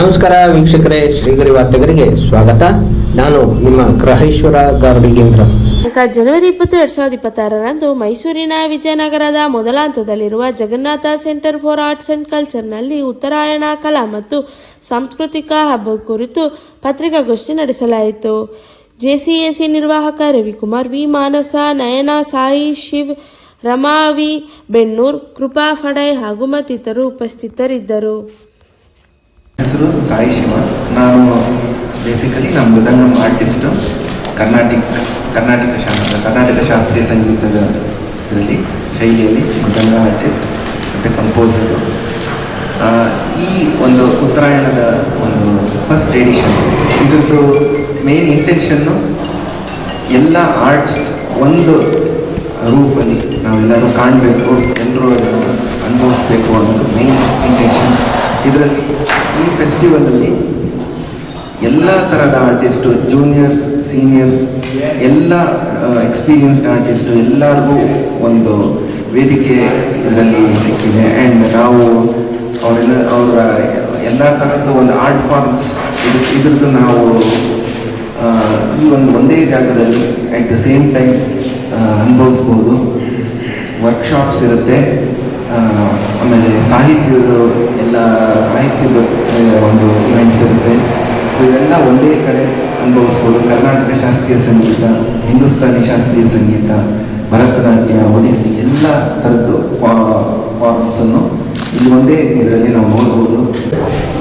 ನಮಸ್ಕಾರ ವೀಕ್ಷಕರೇ, ಶ್ರೀಗರಿ ವಾರ್ತೆಗರಿಗೆ ಸ್ವಾಗತ. ನಾನು ನಿಮ್ಮ ಗ್ರಹೇಶ್ವರ ಗಾರ್ಡಿಗೇಂದ್ರ. ಜನವರಿ ಇಪ್ಪತ್ತು, ಎರಡ್ ಸಾವಿರದ ಇಪ್ಪತ್ತಾರರಂದು ಮೈಸೂರಿನ ವಿಜಯನಗರದ ಮೊದಲ ಹಂತದಲ್ಲಿರುವ Jagannatha centre for arts and ಕಲ್ಚರ್ನಲ್ಲಿ ಉತ್ತರಾಯಣ ಕಲಾ ಮತ್ತು ಸಾಂಸ್ಕೃತಿಕ ಹಬ್ಬ ಕುರಿತು ಪತ್ರಿಕಾಗೋಷ್ಠಿ ನಡೆಸಲಾಯಿತು. ಜೆಸಿಎಸಿ ನಿರ್ವಾಹಕ ರವಿಕುಮಾರ್, ವಿ. ಮಾನಸ, ನಯನ ಸಾಯಿ, ಶಿವ್ ರಮಾವಿ ಬೆನ್ನೂರು ಬೆಣ್ಣೂರ್ ಕೃಪಾ ಫಡೈ ಹಾಗೂ ಮತ್ತಿತರರು ಉಪಸ್ಥಿತರಿದ್ದರು. ಹೆಸರು ಸಾಯಿ ಶಿವ. ನಾನು ಬೇಸಿಕಲಿ ನಮ್ಮ ಮೃದಂಗಂ ಆರ್ಟಿಸ್ಟು ಕರ್ನಾಟಕ ಕರ್ನಾಟಕ ಶಾಸ್ತ್ರ, ಕರ್ನಾಟಕ ಶಾಸ್ತ್ರೀಯ ಸಂಗೀತದ ಇದರಲ್ಲಿ, ಶೈಲಿಯಲ್ಲಿ ಮೃದಂಗ ಆರ್ಟಿಸ್ಟ್ ಮತ್ತು ಕಂಪೋಸರು ಈ ಒಂದು ಉತ್ತರಾಯಣದ ಒಂದು ಫಸ್ಟ್ ಎಡಿಷನ್ ಇದ್ರದ್ದು ಮೇನ್ ಇಂಟೆನ್ಷನ್ನು ಎಲ್ಲ ಆರ್ಟ್ಸ್ ಒಂದು ರೂಪಲ್ಲಿ ನಾವೆಲ್ಲರೂ ಕಾಣಬೇಕು ಎಲ್ಲರೂ ಅನುಭವಿಸ್ಬೇಕು ಅನ್ನೋದು ಮೇನ್ ಇಂಟೆನ್ಷನ್ ಇದರಲ್ಲಿ ಈ ಫೆಸ್ಟಿವಲಲ್ಲಿ ಎಲ್ಲ ಥರದ ಆರ್ಟಿಸ್ಟು ಜೂನಿಯರ್ ಸೀನಿಯರ್ ಎಲ್ಲ ಎಕ್ಸ್ಪೀರಿಯನ್ಸ್ಡ್ ಆರ್ಟಿಸ್ಟು ಎಲ್ಲರಿಗೂ ಒಂದು ವೇದಿಕೆ ಇದರಲ್ಲಿ ಸಿಕ್ಕಿದೆ. ಆ್ಯಂಡ್ ನಾವು ಅವರೆಲ್ಲ, ಅವರ, ಎಲ್ಲ ಥರದ್ದು ಒಂದು ಆರ್ಟ್ ಫಾರ್ಮ್ಸ್ ಇದು, ಇದ್ರದ್ದು ನಾವು ಈ ಒಂದು ಒಂದೇ ಜಾಗದಲ್ಲಿ ಅಟ್ ದ ಸೇಮ್ ಟೈಮ್ ಅನುಭವಿಸ್ಬೋದು. ವರ್ಕ್ಶಾಪ್ಸ್ ಇರುತ್ತೆ. ಆಮೇಲೆ ಸಾಹಿತ್ಯದ ಎಲ್ಲ ಸಾಹಿತ್ಯದ ಒಂದು ಇವೆಂಟ್ಸ್ ಇರುತ್ತೆ. ಸೊ ಇವೆಲ್ಲ ಒಂದೇ ಕಡೆ ಅನುಭವಿಸ್ಬೋದು. ಕರ್ನಾಟಕ ಶಾಸ್ತ್ರೀಯ ಸಂಗೀತ, ಹಿಂದೂಸ್ತಾನಿ ಶಾಸ್ತ್ರೀಯ ಸಂಗೀತ, ಭರತನಾಟ್ಯ ಒಡಿಸಿ ಎಲ್ಲ ಥರದ್ದು ಫಾರ್ಮ್ಸನ್ನು ಇಲ್ಲಿ ಒಂದೇ ಇದರಲ್ಲಿ ನಾವು ನೋಡ್ಬೋದು.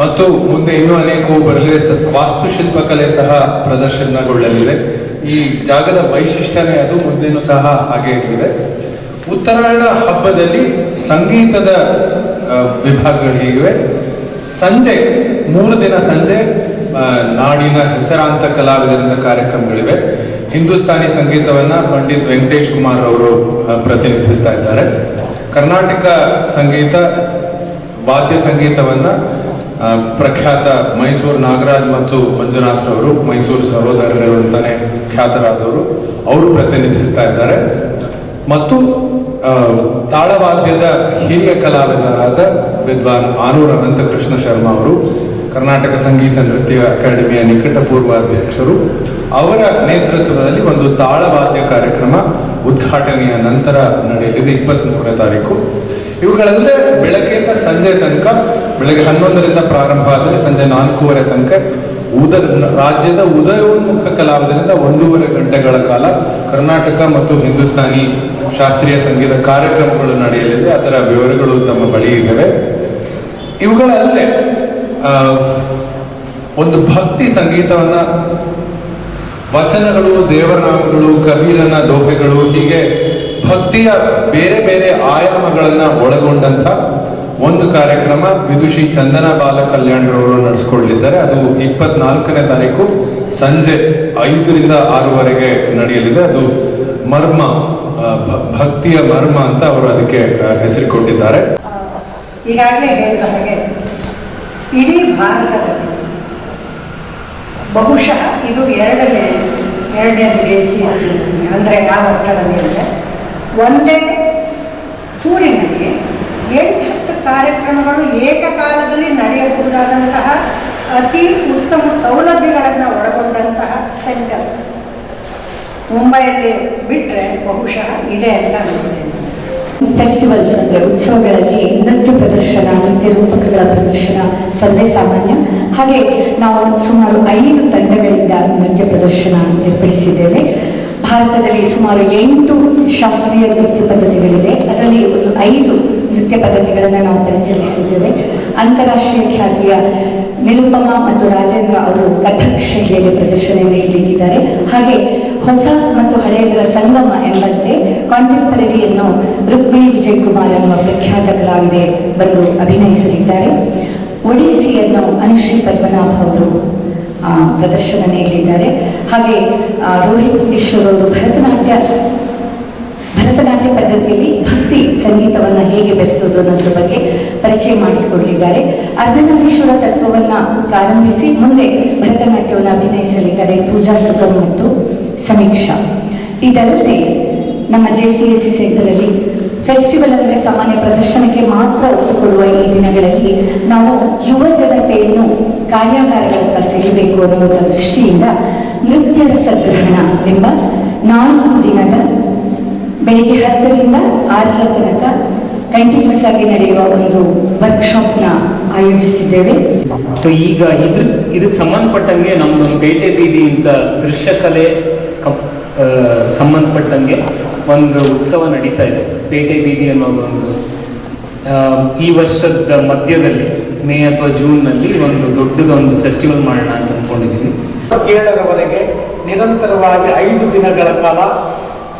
ಮತ್ತು ಮುಂದೆ ಇನ್ನೂ ಅನೇಕ ಬರಲಿದೆ. ವಾಸ್ತುಶಿಲ್ಪ ಕಲೆ ಸಹ ಪ್ರದರ್ಶನಗೊಳ್ಳಲಿದೆ. ಈ ಜಾಗದ ವೈಶಿಷ್ಟ್ಯನೇ ಅದು, ಮುಂದೆನೂ ಸಹ ಹಾಗೆ ಇರಲಿದೆ ಉತ್ತರಾಯಣ ಹಬ್ಬದಲ್ಲಿ ಸಂಗೀತದ ವಿಭಾಗಗಳು ಹೀಗಿವೆ. ಸಂಜೆ, ಮೂರು ದಿನ ಸಂಜೆ ನಾಡಿನ ಹೆಸರಾಂತ ಕಲಾವಿದರಿಂದ ಕಾರ್ಯಕ್ರಮಗಳಿವೆ. ಹಿಂದೂಸ್ತಾನಿ ಸಂಗೀತವನ್ನ ಪಂಡಿತ್ ವೆಂಕಟೇಶ್ ಕುಮಾರ್ ಅವರು ಪ್ರತಿನಿಧಿಸ್ತಾ ಇದ್ದಾರೆ. ಕರ್ನಾಟಕ ಸಂಗೀತ, ವಾದ್ಯ ಸಂಗೀತವನ್ನ ಪ್ರಖ್ಯಾತ ಮೈಸೂರು ನಾಗರಾಜ್ ಮತ್ತು ಮಂಜುನಾಥ್ ಅವರು ಮೈಸೂರು ಸಹೋದರರು ಅಂತಾನೆ ಖ್ಯಾತರಾದವರು, ಅವರು ಪ್ರತಿನಿಧಿಸ್ತಾ ಇದ್ದಾರೆ. ಮತ್ತು ತಾಳವಾದ್ಯದ ಹಿರಿಯ ಕಲಾವಿದರಾದ ವಿದ್ವಾನ್ ಆನೂರ್ ಅನಂತಕೃಷ್ಣ ಶರ್ಮಾ ಅವರು, ಕರ್ನಾಟಕ ಸಂಗೀತ ನೃತ್ಯ ಅಕಾಡೆಮಿಯ ನಿಕಟಪೂರ್ವ ಅಧ್ಯಕ್ಷರು ಅವರ ನೇತೃತ್ವದಲ್ಲಿ ಒಂದು ತಾಳವಾದ್ಯ ಕಾರ್ಯಕ್ರಮ ಉದ್ಘಾಟನೆಯ ನಂತರ ನಡೆಯಲಿದೆ ಇಪ್ಪತ್ತ್ ಮೂರನೇ ತಾರೀಕು. ಇವುಗಳಲ್ಲದೆ ಬೆಳಗ್ಗೆಯಿಂದ ಸಂಜೆ ತನಕ, ಬೆಳಗ್ಗೆ ಹನ್ನೊಂದರಿಂದ ಪ್ರಾರಂಭ ಆದರೆ ಸಂಜೆ ನಾಲ್ಕೂವರೆ ತನಕ ಉದ ರಾಜ್ಯದ ಉದಯೋನ್ಮುಖ ಕಲಾವಿದರಿಂದ ಒಂದೂವರೆ ಗಂಟೆಗಳ ಕಾಲ ಕರ್ನಾಟಕ ಮತ್ತು ಹಿಂದೂಸ್ತಾನಿ ಶಾಸ್ತ್ರೀಯ ಸಂಗೀತ ಕಾರ್ಯಕ್ರಮಗಳು ನಡೆಯಲಿದೆ. ಅದರ ವಿವರಗಳು ತಮ್ಮ ಬಳಿ ಇದ್ದಾವೆ. ಇವುಗಳಲ್ಲದೆ ಒಂದು ಭಕ್ತಿ ಸಂಗೀತವನ್ನ ವಚನಗಳು ದೇವರನಾಮಗಳು ಕಬೀರನ ದೋಹೆಗಳು, ಹೀಗೆ ಭಕ್ತಿಯ ಬೇರೆ ಬೇರೆ ಆಯಾಮಗಳನ್ನ ಒಳಗೊಂಡಂತ ಒಂದು ಕಾರ್ಯಕ್ರಮ ವಿದುಷಿ ಚಂದನ ಬಾಲ ಕಲ್ಯಾಣರವರು ನಡೆಸ್ಕೊಳ್ಳಿದ್ದಾರೆ ಅದು ಇಪ್ಪತ್ನಾಲ್ಕನೇ ತಾರೀಕು ಸಂಜೆ ಐದರಿಂದ ಆರೂವರೆಗೆ ನಡೆಯಲಿದೆ. ಅದು ಮರ್ಮ ಭಕ್ತಿಯ ಮರ್ಮ ಅಂತ ಅವರು ಅದಕ್ಕೆ ಹೆಸರು ಕೊಟ್ಟಿದ್ದಾರೆ ಈಗಾಗಲೇ ಹೇಳಿದ ಹಾಗೆ ಇಡೀ ಭಾರತದಲ್ಲಿ ಬಹುಶಃ ಇದು ಎರಡನೇ ಎರಡನೇ ದೇಶೀಯ ಸಿ ಯಾವ ಅರ್ಥದಲ್ಲಿ ಅಂದರೆ ಒಂದೇ ಹತ್ತು ಕಾರ್ಯಕ್ರಮಗಳು ಏಕಕಾಲದಲ್ಲಿ ನಡೆಯಬಹುದಾದಂತಹ ಅತಿ ಉತ್ತಮ ಸೌಲಭ್ಯಗಳನ್ನು ಒಳಗೊಂಡಂತಹ ಸೆಂಟರ್. ಮುಂಬೈಯಲ್ಲಿ ಬಿಟ್ಟರೆ ಬಹುಶಃ ಇದೆ ಅಂತ ಫೆಸ್ಟಿವಲ್ಸ್ ಅಂದರೆ ಉತ್ಸವಗಳಲ್ಲಿ ನೃತ್ಯ ಪ್ರದರ್ಶನ, ನೃತ್ಯ ರೂಪಕಗಳ ಪ್ರದರ್ಶನ ಸರ್ವೇ ಸಾಮಾನ್ಯ. ಹಾಗೆ ನಾವು ಸುಮಾರು ಐದು ತಂಡಗಳಿಂದ ನೃತ್ಯ ಪ್ರದರ್ಶನ ಏರ್ಪಡಿಸಿದ್ದೇವೆ. ಭಾರತದಲ್ಲಿ ಸುಮಾರು ಎಂಟು ಶಾಸ್ತ್ರೀಯ ನೃತ್ಯ ಪದ್ಧತಿಗಳಿವೆ. ಅದರಲ್ಲಿ ಒಂದು ಐದು ನೃತ್ಯ ಪದ್ಧತಿಗಳನ್ನು ನಾವು ಪರಿಚಯಿಸಿದ್ದೇವೆ. ಅಂತಾರಾಷ್ಟ್ರೀಯ ಖ್ಯಾತಿಯ ನಿರುಪಮ ಮತ್ತು ರಾಜೇಂದ್ರ ಅವರು ಕಥಕ್ ಶೈಲಿಯಲ್ಲಿ ಪ್ರದರ್ಶನ ನೀಡಲಿದ್ದಾರೆ ಹಾಗೆ ಹೊಸ ಮತ್ತು ಹಳೆಯದರ ಸಂಗಮ ಎಂಬಂತೆ ಕಾಂಟೆಂಪರರಿಯನ್ನು ರುಕ್ಮಿಣಿ ವಿಜಯ್ ಕುಮಾರ್ ಎನ್ನುವ ಪ್ರಖ್ಯಾತ ಕಲಾವಿದೆ ಬಂದು ಅಭಿನಯಿಸಲಿದ್ದಾರೆ. ಒಡಿಸ್ಸಿಯನ್ನು ಅನುಶ್ರೀ ಪದ್ಮನಾಭ ಅವರು ಪ್ರದರ್ಶನ ನೀಡಲಿದ್ದಾರೆ. ಹಾಗೆ ರೋಹಿತ್ ಕಿಶೋರ್ ಅವರು ಭರತನಾಟ್ಯ ಭರತನಾಟ್ಯ ಪದ್ಧತಿಯಲ್ಲಿ ಭಕ್ತಿ ಸಂಗೀತವನ್ನ ಹೇಗೆ ಬೆರೆಸೋದು ಅನ್ನೋದ್ರ ಬಗ್ಗೆ ಪರಿಚಯ ಮಾಡಿಕೊಡಲಿದ್ದಾರೆ. ಅರ್ಧನಾರೀಶ್ವರ ತತ್ವವನ್ನ ಪ್ರಾರಂಭಿಸಿ ಮುಂದೆ ಭರತನಾಟ್ಯವನ್ನು ಅಭಿನಯಿಸಲಿದ್ದಾರೆ ಪೂಜಾ ಸುಗಮ್ ಮತ್ತು ಸಮೀಕ್ಷಾ. ಇದಲ್ಲದೆ ನಮ್ಮ ಜೆ ಸಿ ಎಸ್ ಸಿ ಸೆಂಟರಲ್ಲಿ ಫೆಸ್ಟಿವಲ್ ಅಂದರೆ ಸಾಮಾನ್ಯ ಪ್ರದರ್ಶನಕ್ಕೆ ಮಾತ್ರ ಕೊಡುವ ಈ ದಿನಗಳಲ್ಲಿ ನಾವು ಯುವ ಜನತೆಯನ್ನು ಕಾರ್ಯಾಗಾರಗಳತ್ತ ಸೆಳೆಯಬೇಕು ಅನ್ನುವಂಥ ದೃಷ್ಟಿಯಿಂದ ನೃತ್ಯ ರಸಗ್ರಹಣ ಎಂಬ ನಾಲ್ಕು ದಿನದ ಬೆಳಿಗ್ಗೆ ಹತ್ತರಿಂದ ಆರರ ತನಕ ಕಂಟಿನ್ಯೂಸ್ ಆಗಿ ನಡೆಯುವ ಒಂದು ವರ್ಕ್ಶಾಪ್ನ ಆಯೋಜಿಸಿದ್ದೇವೆ. ಸೊ ಈಗ ಇದ್ರ ಇದಕ್ಕೆ ಸಂಬಂಧಪಟ್ಟಂಗೆ ನಮ್ಮ ಪೇಟೆ ಬೀದಿ ಅಂತ ದೃಶ್ಯಕಲೆ ಸಂಬಂಧಪಟ್ಟಂಗೆ ಒಂದು ಉತ್ಸವ ನಡೀತಾ ಇದೆ. ಪೇಟೆ ಬೀದಿ ಅನ್ನೋ ಒಂದು ಈ ವರ್ಷದ ಮಧ್ಯದಲ್ಲಿ ಮೇ ಅಥವಾ ಜೂನ್ನಲ್ಲಿ ಒಂದು ದೊಡ್ಡದೊಂದು ಫೆಸ್ಟಿವಲ್ ಮಾಡೋಣ ಅಂತ ಅನ್ಕೊಂಡಿದ್ದೀವಿ ಏಳರವರೆಗೆ ನಿರಂತರವಾಗಿ ಐದು ದಿನಗಳ ಕಾಲ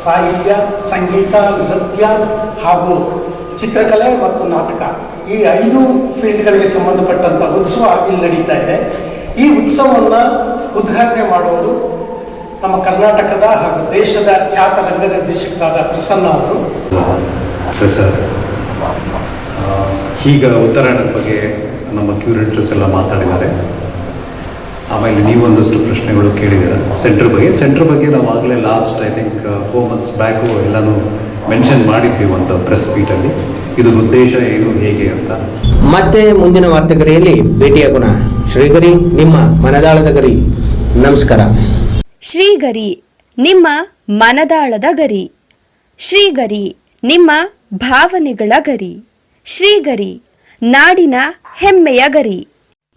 ಸಾಹಿತ್ಯ, ಸಂಗೀತ, ನೃತ್ಯ ಹಾಗೂ ಚಿತ್ರಕಲೆ ಮತ್ತು ನಾಟಕ ಈ ಐದು ಫೀಲ್ಡ್ಗಳಿಗೆ ಸಂಬಂಧಪಟ್ಟಂತ ಉತ್ಸವ ಇಲ್ಲಿ ನಡೀತಾ ಇದೆ. ಈ ಉತ್ಸವವನ್ನು ಉದ್ಘಾಟನೆ ಮಾಡುವುದು ನಮ್ಮ ಕರ್ನಾಟಕದ ಹಾಗೂ ದೇಶದ ಖ್ಯಾತ ರಂಗ ನಿರ್ದೇಶಕರಾದ ಪ್ರಸನ್ನ ಅವರು. ಪ್ರಸನ್ನ ಈಗ ಉತ್ತರಾಯಣದ ಬಗ್ಗೆ ನಮ್ಮ ಕ್ಯೂರೇಟರ್ಸ್ ಎಲ್ಲ ಮಾತಾಡಿದ್ದಾರೆ. ಆಮೇಲೆ ನೀವೊಂದಷ್ಟು ಪ್ರಶ್ನೆಗಳು ಕೇಳಿದ್ದೀರ? ಸೆಂಟರ್ ಬಗ್ಗೆ? ಸೆಂಟರ್ ಬಗ್ಗೆ ನಾವು ಆಗಲೇ last I think four months back ಎಲ್ಲನೂ ಮೆನ್ಷನ್ ಮಾಡಿದ್ವಿ ಒಂದು ಪ್ರೆಸ್ ಮೀಟಲ್ಲಿ ಇದು ಉದ್ದೇಶ ಏನು ಹೇಗೆ ಅಂತ. ಮತ್ತೆ ಮುಂದಿನ ವಾರ್ತೆಗರಿಯಲ್ಲಿ ಭೇಟಿಯಾಗೋಣ ಶ್ರೀಗರಿ ನಿಮ್ಮ ಮನದಾಳದ ಗರಿ. ನಮಸ್ಕಾರ. ಶ್ರೀಗರಿ ನಿಮ್ಮ ಮನದಾಳದ ಗರಿ. ಶ್ರೀಗರಿ ನಿಮ್ಮ ಭಾವನೆಗಳ ಗರಿ. ಶ್ರೀಗರಿ ನಾಡಿನ ಹೆಮ್ಮೆಯ ಗರಿ.